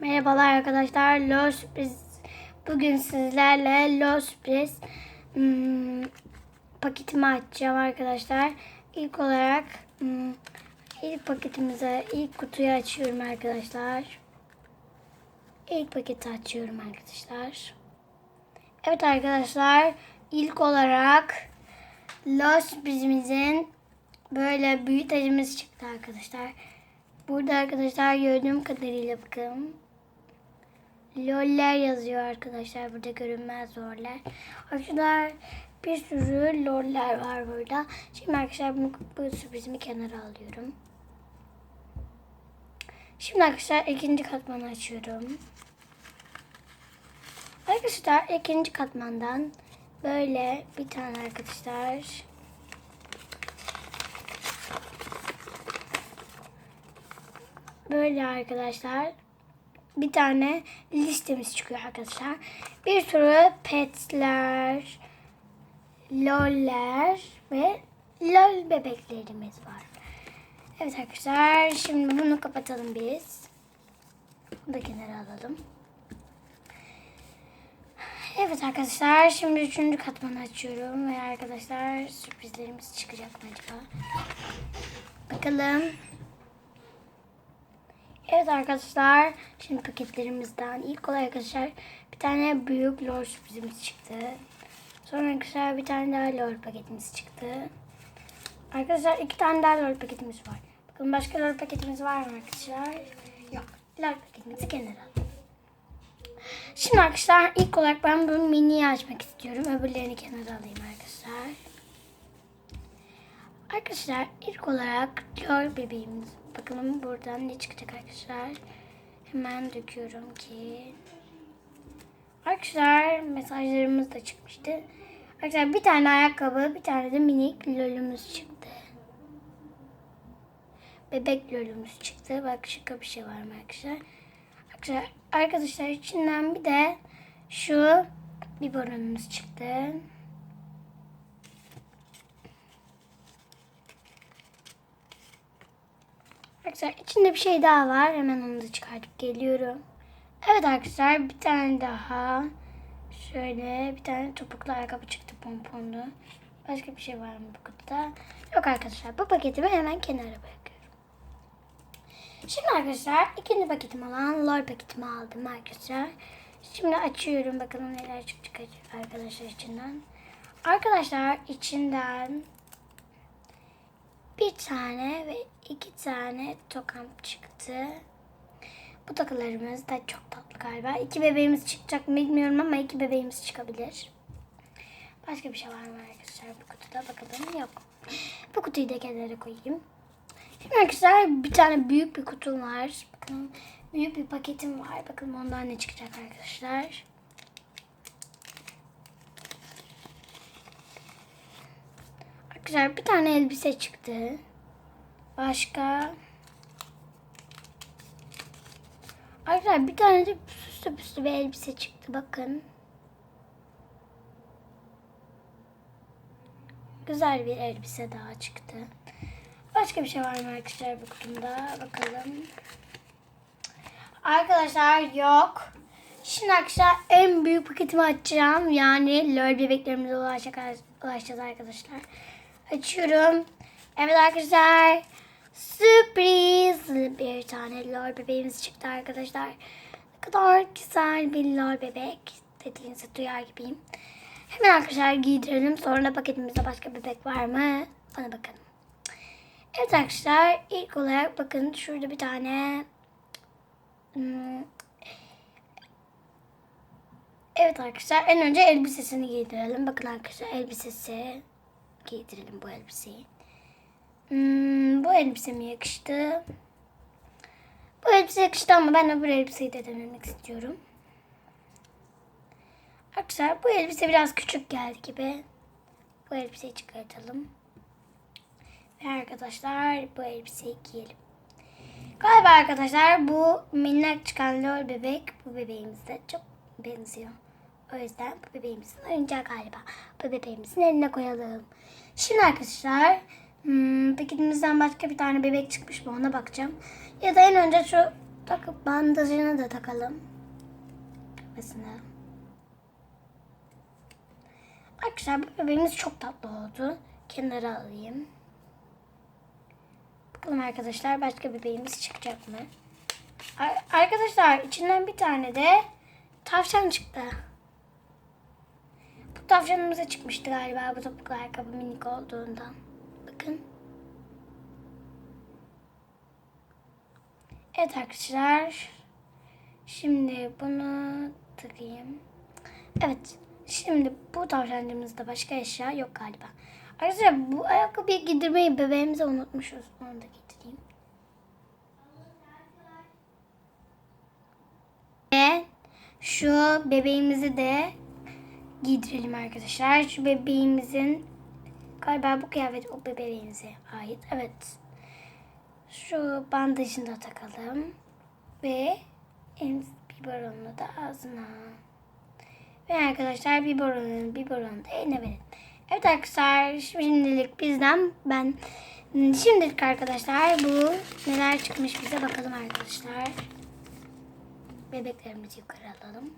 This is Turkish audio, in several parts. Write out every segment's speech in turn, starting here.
Merhabalar arkadaşlar. Lol sürpriz. Bugün sizlerle Lol sürpriz hmm, paketimi açacağım arkadaşlar. İlk olarak hmm, ilk paketimize ilk kutuyu açıyorum arkadaşlar. İlk paketi açıyorum arkadaşlar. Evet arkadaşlar ilk olarak Lol sürprizimizin böyle büyütecimiz çıktı arkadaşlar. Burada arkadaşlar gördüğüm kadarıyla bakın. Loller yazıyor arkadaşlar. Burada görünmez loller. Arkadaşlar bir sürü loller var burada. Şimdi arkadaşlar bu, bu sürprizimi kenara alıyorum. Şimdi arkadaşlar ikinci katmanı açıyorum. Arkadaşlar ikinci katmandan böyle bir tane arkadaşlar böyle arkadaşlar bir tane listemiz çıkıyor arkadaşlar. Bir sürü petler, loller ve lol bebeklerimiz var. Evet arkadaşlar şimdi bunu kapatalım biz. Bunu da kenara alalım. Evet arkadaşlar şimdi üçüncü katmanı açıyorum ve arkadaşlar sürprizlerimiz çıkacak mı acaba? Bakalım. Evet arkadaşlar şimdi paketlerimizden ilk olarak arkadaşlar bir tane büyük lor sürprizimiz çıktı. Sonra arkadaşlar bir tane daha lor paketimiz çıktı. Arkadaşlar iki tane daha lor paketimiz var. Bakın başka lor paketimiz var mı arkadaşlar? Yok. Lor paketimizi kenara. Şimdi arkadaşlar ilk olarak ben bunu miniyi açmak istiyorum. Öbürlerini kenara alayım. Arkadaşlar ilk olarak lor bebeğimiz. Bakalım buradan ne çıkacak arkadaşlar. Hemen döküyorum ki. Arkadaşlar mesajlarımız da çıkmıştı. Arkadaşlar bir tane ayakkabı, bir tane de minik lolümüz çıktı. Bebek lolümüz çıktı. Bak şıkka bir şey var mı arkadaşlar? Arkadaşlar, arkadaşlar içinden bir de şu biberonumuz çıktı. Arkadaşlar içinde bir şey daha var. Hemen onu da çıkartıp geliyorum. Evet arkadaşlar bir tane daha. Şöyle bir tane topuklu ayakkabı çıktı pomponlu. Başka bir şey var mı bu kutuda? Yok arkadaşlar bu paketimi hemen kenara bırakıyorum. Şimdi arkadaşlar ikinci paketim olan lor paketimi aldım arkadaşlar. Şimdi açıyorum bakalım neler çıkacak arkadaşlar içinden. Arkadaşlar içinden bir tane ve iki tane tokam çıktı. Bu takılarımız da çok tatlı galiba. İki bebeğimiz çıkacak mı bilmiyorum ama iki bebeğimiz çıkabilir. Başka bir şey var mı arkadaşlar bu kutuda bakalım. Yok. Bu kutuyu da kenara koyayım. Şimdi arkadaşlar bir tane büyük bir kutum var. Bakın büyük bir paketim var. Bakalım ondan ne çıkacak arkadaşlar. Arkadaşlar bir tane elbise çıktı. Başka. Arkadaşlar bir tane de süslü püslü bir elbise çıktı. Bakın. Güzel bir elbise daha çıktı. Başka bir şey var mı arkadaşlar bu kutumda? Bakalım. Arkadaşlar yok. Şimdi arkadaşlar en büyük paketimi açacağım. Yani lol bebeklerimize ulaşacak, ulaşacağız arkadaşlar. Açıyorum. Evet arkadaşlar. Sürpriz bir tane lol bebeğimiz çıktı arkadaşlar. Ne kadar güzel bir lol bebek dediğinizi duyar gibiyim. Hemen arkadaşlar giydirelim. Sonra paketimizde başka bebek var mı? Ona bakalım. Evet arkadaşlar ilk olarak bakın şurada bir tane hmm, Evet arkadaşlar en önce elbisesini giydirelim. Bakın arkadaşlar elbisesi giydirelim bu elbiseyi. Hmm, bu elbiseme yakıştı. Bu elbise yakıştı ama ben öbür elbiseyi de denemek istiyorum. Arkadaşlar bu elbise biraz küçük geldi gibi. Bu elbiseyi çıkartalım. Ve arkadaşlar bu elbiseyi giyelim. Galiba arkadaşlar bu minnak çıkan lol bebek bu bebeğimize çok benziyor. O yüzden bu bebeğimizin oyuncağı galiba. Bu bebeğimizin eline koyalım. Şimdi arkadaşlar hmm, paketimizden başka bir tane bebek çıkmış mı ona bakacağım. Ya da en önce şu takıp bandajını da takalım. Mesela. Arkadaşlar bu bebeğimiz çok tatlı oldu. Kenara alayım. Bakalım arkadaşlar başka bebeğimiz çıkacak mı? Ar- Arkadaşlar içinden bir tane de tavşan çıktı. Tavşanımıza çıkmıştı galiba bu topuklu ayakkabı minik olduğundan. Bakın. Evet arkadaşlar. Şimdi bunu takayım. Evet. Şimdi bu tavşancımızda başka eşya yok galiba. Arkadaşlar bu ayakkabıyı giydirmeyi bebeğimize unutmuşuz. Onu da giydireyim. Ve şu bebeğimizi de giydirelim arkadaşlar. Şu bebeğimizin galiba bu kıyafet o bebeğimize ait. Evet. Şu bandajını da takalım. Ve en biberonunu da ağzına. Ve arkadaşlar biberonunu biberonu da eline verin. Evet arkadaşlar şimdilik bizden ben şimdilik arkadaşlar bu neler çıkmış bize bakalım arkadaşlar. Bebeklerimizi yukarı alalım.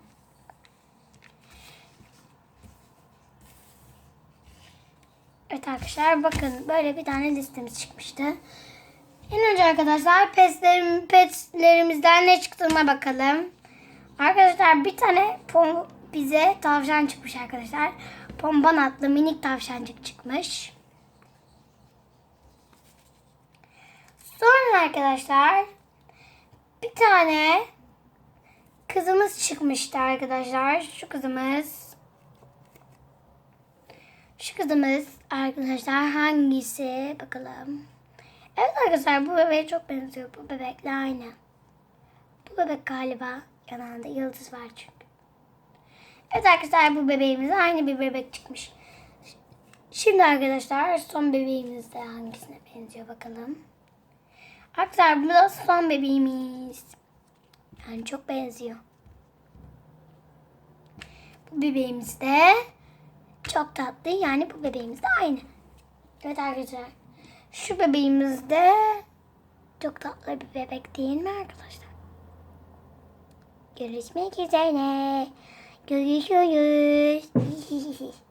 Evet arkadaşlar bakın böyle bir tane listemiz çıkmıştı. En önce arkadaşlar petlerim, petlerimizden ne çıktığına bakalım. Arkadaşlar bir tane pom bize tavşan çıkmış arkadaşlar. Pomban adlı minik tavşancık çıkmış. Sonra arkadaşlar bir tane kızımız çıkmıştı arkadaşlar. Şu kızımız şu kızımız arkadaşlar hangisi bakalım. Evet arkadaşlar bu bebeğe çok benziyor. Bu bebekle aynı. Bu bebek galiba yanağında yıldız var çünkü. Evet arkadaşlar bu bebeğimiz aynı bir bebek çıkmış. Şimdi arkadaşlar son bebeğimiz de hangisine benziyor bakalım. Arkadaşlar bu da son bebeğimiz. Yani çok benziyor. Bu bebeğimiz de çok tatlı. Yani bu bebeğimiz de aynı. Evet arkadaşlar. Şu bebeğimiz de çok tatlı bir bebek değil mi arkadaşlar? Görüşmek üzere. Görüşürüz.